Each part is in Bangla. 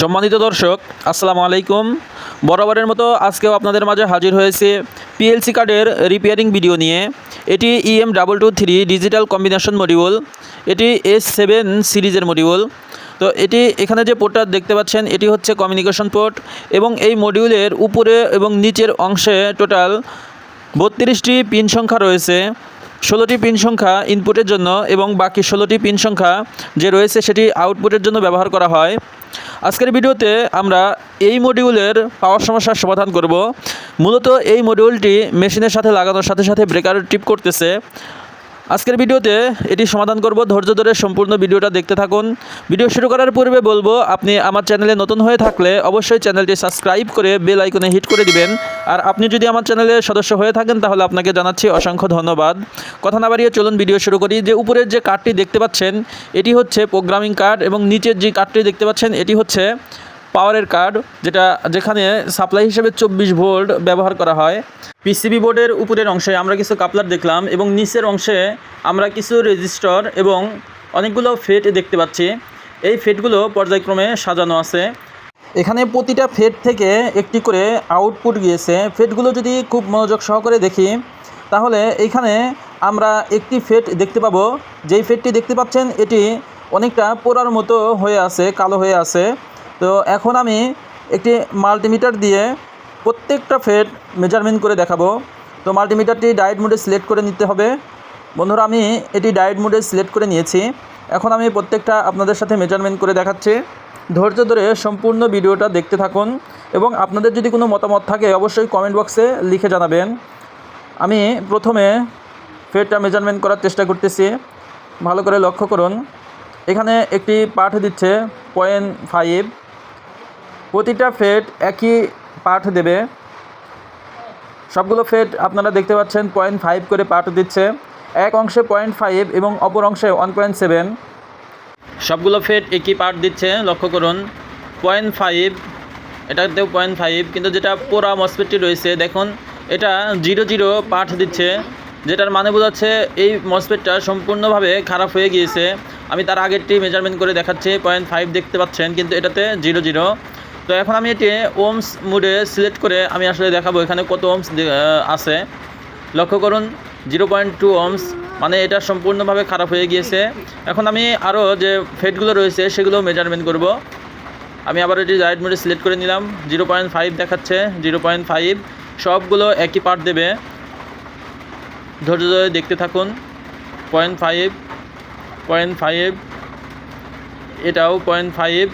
সম্মানিত দর্শক, আসসালামু আলাইকুম। বরাবরের মতো আজকেও আপনাদের মাঝে হাজির হয়েছে পিএলসি কার্ডের রিপেয়ারিং ভিডিও নিয়ে। এটি EM double two three digital combination module এটি এস সেভেন সিরিজের মডিউল তো এটি এখানে যে পোর্টটা দেখতে পাচ্ছেন, এটি হচ্ছে কমিউনিকেশন পোর্ট এবং এই মডিউলের উপরে এবং নিচের অংশে টোটাল বত্রিশটি পিন সংখ্যা রয়েছে। ষোলোটি পিন সংখ্যা ইনপুটের জন্য এবং বাকি ষোলোটি পিন সংখ্যা যে রয়েছে সেটি আউটপুটের জন্য ব্যবহার করা হয়। আজকের ভিডিওতে আমরা এই মডিউলের পাওয়ার সমস্যার সমাধান করব। মূলত এই মডিউলটি মেশিনের সাথে লাগানোর সাথে সাথে ব্রেকার টিপ করতেছে। আজকের ভিডিওতে এটি সমাধান করব। ধৈর্য ধরে সম্পূর্ণ ভিডিওটা দেখতে থাকুন। ভিডিও শুরু করার পূর্বে বলব, আপনি আমার চ্যানেলে নতুন হয়ে থাকলে অবশ্যই চ্যানেলটি সাবস্ক্রাইব করে বেল আইকনে হিট করে দিবেন। আর আপনি যদি আমার চ্যানেলে সদস্য হয়ে থাকেন, তাহলে আপনাকে জানাচ্ছি অসংখ্য ধন্যবাদ। কথা না বাড়িয়ে চলুন ভিডিও শুরু করি। যে উপরের যে কার্ডটি দেখতে পাচ্ছেন, এটি হচ্ছে প্রোগ্রামিং কার্ড এবং নিচের যে কার্ডটি দেখতে পাচ্ছেন, এটি হচ্ছে পাওয়ারের কার্ড, যেটা যেখানে সাপ্লাই হিসেবে চব্বিশ ভোল্ট ব্যবহার করা হয়। পিসিবি বোর্ডের উপরের অংশে আমরা কিছু কাপলার দেখলাম এবং নিচের অংশে আমরা কিছু রেজিস্টর এবং অনেকগুলো ফেট দেখতে পাচ্ছি। এই ফেটগুলো পর্যায়ক্রমে সাজানো আছে। এখানে প্রতিটা ফেট থেকে একটি করে আউটপুট গিয়েছে। ফেটগুলো যদি খুব মনোযোগ সহকারে দেখি, তাহলে এখানে আমরা একটি ফেট দেখতে পাবো। যেই ফেটটি দেখতে পাচ্ছেন, এটি অনেকটা পোড়ার মতো হয়ে আছে, কালো হয়ে আছে। তো এখন আমি একটি মাল্টিমিটার দিয়ে প্রত্যেকটা ফেট মেজারমেন্ট করে দেখাবো। তো মাল্টিমিটারটি ডায়েট মোডে সিলেক্ট করে নিতে হবে। বন্ধুরা, আমি এটি ডায়েট মোডে সিলেক্ট করে নিয়েছি। এখন আমি প্রত্যেকটা আপনাদের সাথে মেজারমেন্ট করে দেখাচ্ছি। ধৈর্য ধরে সম্পূর্ণ ভিডিওটা দেখতে থাকুন এবং আপনাদের যদি কোনো মতামত থাকে, অবশ্যই কমেন্ট বক্সে লিখে জানাবেন। আমি প্রথমে ফেটটা মেজারমেন্ট করার চেষ্টা করতেছি। ভালো করে লক্ষ্য করুন। এখানে একটি পাঠ দিচ্ছে পয়েন্ট ফাইভ প্রতিটা ফেট একই পাঠ দেবে। সবগুলো ফেট আপনারা দেখতে পাচ্ছেন পয়েন্ট ফাইভ করে পাঠ দিচ্ছে। এক অংশে পয়েন্ট ফাইভ এবং অপর অংশে ওয়ান পয়েন্ট সেভেন সবগুলো ফেট একই পাঠ দিচ্ছে, লক্ষ্য করুন। পয়েন্ট ফাইভ এটাতেও পয়েন্ট ফাইভ কিন্তু যেটা পোড়া মসপেটটি রয়েছে, দেখুন, এটা জিরো জিরো পাঠ দিচ্ছে, যেটার মানে বোঝাচ্ছে এই মসপেটটা সম্পূর্ণভাবে খারাপ হয়ে গিয়েছে। আমি তার আগেরটি মেজারমেন্ট করে দেখাচ্ছি পয়েন্ট ফাইভ দেখতে পাচ্ছেন, কিন্তু এটাতে জিরো জিরো তো এখন আমি এটি ওমস মুডে সিলেক্ট করে আমি আসলে দেখাবো এখানে কত ওমস আছে। লক্ষ্য করুন জিরো পয়েন্ট টু ওমস মানে এটা সম্পূর্ণভাবে খারাপ হয়ে গিয়েছে। এখন আমি আরও যে ফেটগুলো রয়েছে সেগুলো মেজারমেন্ট করব। আমি আবার এটি রাইট মোডে সিলেক্ট করে নিলাম। জিরো পয়েন্ট ফাইভ দেখাচ্ছে জিরো পয়েন্ট ফাইভ সবগুলো একই পার্ট দেবে। ধৈর্য ধরে দেখতে থাকুন পয়েন্ট ফাইভ পয়েন্ট ফাইভ এটাও পয়েন্ট ফাইভ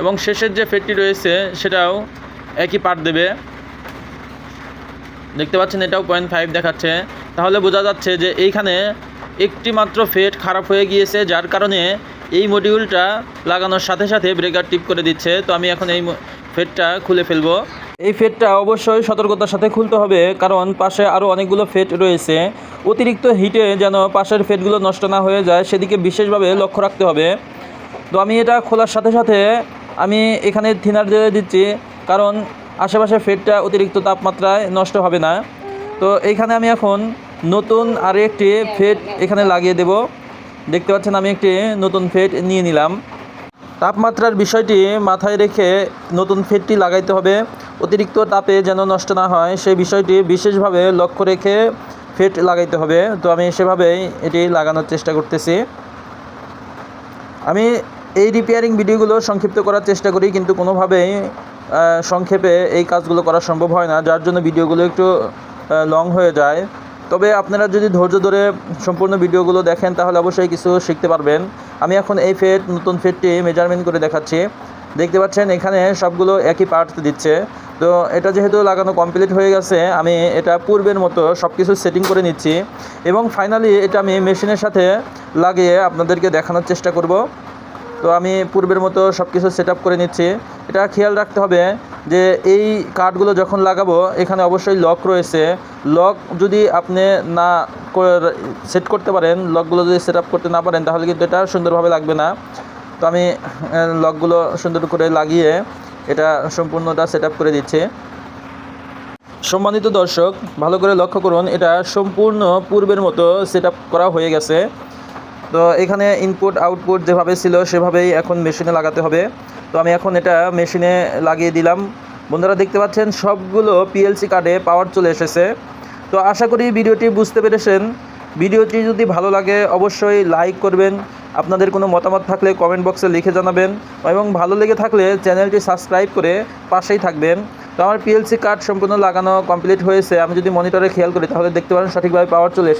এবং শেষের যে ফেটটি রয়েছে, সেটাও একই পার্ট দেবে। দেখতে পাচ্ছেন, এটাও পয়েন্ট ফাইভ দেখাচ্ছে। তাহলে বোঝা যাচ্ছে যে এইখানে একটি মাত্র ফেট খারাপ হয়ে গিয়েছে, যার কারণে এই মডিউলটা লাগানোর সাথে সাথে ব্রেকার টিপ করে দিচ্ছে। তো আমি এখন এই ফেটটা খুলে ফেলব। এই ফেটটা অবশ্যই সতর্কতার সাথে খুলতে হবে, কারণ পাশে আরও অনেকগুলো ফেট রয়েছে। অতিরিক্ত হিটে যেন পাশের ফেটগুলো নষ্ট না হয়ে যায়, সেদিকে বিশেষভাবে লক্ষ্য রাখতে হবে। তো আমি এটা খোলার সাথে সাথে আমি এখানে থিনার দিয়ে দিচ্ছি, কারণ আশেপাশে ফেটটা অতিরিক্ত তাপমাত্রায় নষ্ট হবে না। তো এইখানে আমি এখন নতুন আর একটি ফেট এখানে লাগিয়ে দেব। দেখতে পাচ্ছেন আমি একটি নতুন ফেট নিয়ে নিলাম। তাপমাত্রার বিষয়টি মাথায় রেখে নতুন ফেটটি লাগাইতে হবে। অতিরিক্ত তাপে যেন নষ্ট না হয় সেই বিষয়টি বিশেষভাবে লক্ষ্য রেখে ফেট লাগাইতে হবে। তো আমি সেভাবেই এটি লাগানোর চেষ্টা করতেছি। আমি এই রিপেয়ারিং ভিডিওগুলো সংক্ষিপ্ত করার চেষ্টা করি, কিন্তু কোনোভাবেই সংক্ষেপে এই কাজগুলো করা সম্ভব হয় না, যার জন্য ভিডিওগুলো একটু লং হয়ে যায়। তবে আপনারা যদি ধৈর্য ধরে সম্পূর্ণ ভিডিওগুলো দেখেন, তাহলে অবশ্যই কিছু শিখতে পারবেন। আমি এখন এই ফেট নতুন ফেটটি মেজারমেন্ট করে দেখাচ্ছি। দেখতে পাচ্ছেন, এখানে সবগুলো একই পার্ট দিচ্ছে। তো এটা যেহেতু লাগানো কমপ্লিট হয়ে গেছে, আমি এটা পূর্বের মতো সব কিছু সেটিং করে নিচ্ছি। এবং ফাইনালি এটা আমি মেশিনের সাথে লাগিয়ে আপনাদেরকে দেখানোর চেষ্টা করব। তো আমি পূর্বের মতো সব কিছু সেট করে নিচ্ছি। এটা খেয়াল রাখতে হবে যে এই কার্ডগুলো যখন লাগাবো, এখানে অবশ্যই লক রয়েছে। লক যদি আপনি না সেট করতে পারেন লকগুলো যদি সেট করতে না পারেন, তাহলে কিন্তু এটা সুন্দরভাবে লাগবে না। তো আমি লকগুলো সুন্দর করে লাগিয়ে এটা সম্পূর্ণটা সেট করে দিচ্ছি। সম্মানিত দর্শক, ভালো করে লক্ষ্য করুন, এটা সম্পূর্ণ পূর্বের মতো সেট করা হয়ে গেছে। তো এখানে ইনপুট আউটপুট যেভাবে ছিল সেভাবেই এখন মেশিনে লাগাতে হবে। তো আমি এখন এটা মেশিনে লাগিয়ে দিলাম। বন্ধুরা দেখতে পাচ্ছেন, সবগুলো পিএলসি কার্ডে পাওয়ার চলে এসেছে। তো আশা করি ভিডিওটি বুঝতে পেরেছেন। ভিডিওটি যদি ভালো লাগে, অবশ্যই লাইক করবেন। আপনাদের কোনো মতামত থাকলে কমেন্ট বক্সে লিখে জানাবেন এবং ভালো লেগে থাকলে চ্যানেলটি সাবস্ক্রাইব করে পাশেই থাকবেন। তো আমার পিএলসি কার্ড সম্পূর্ণ লাগানো কমপ্লিট হয়েছে। আমি যদি মনিটরে খেয়াল করি, তাহলে দেখতে পারেন সঠিকভাবে পাওয়ার চলে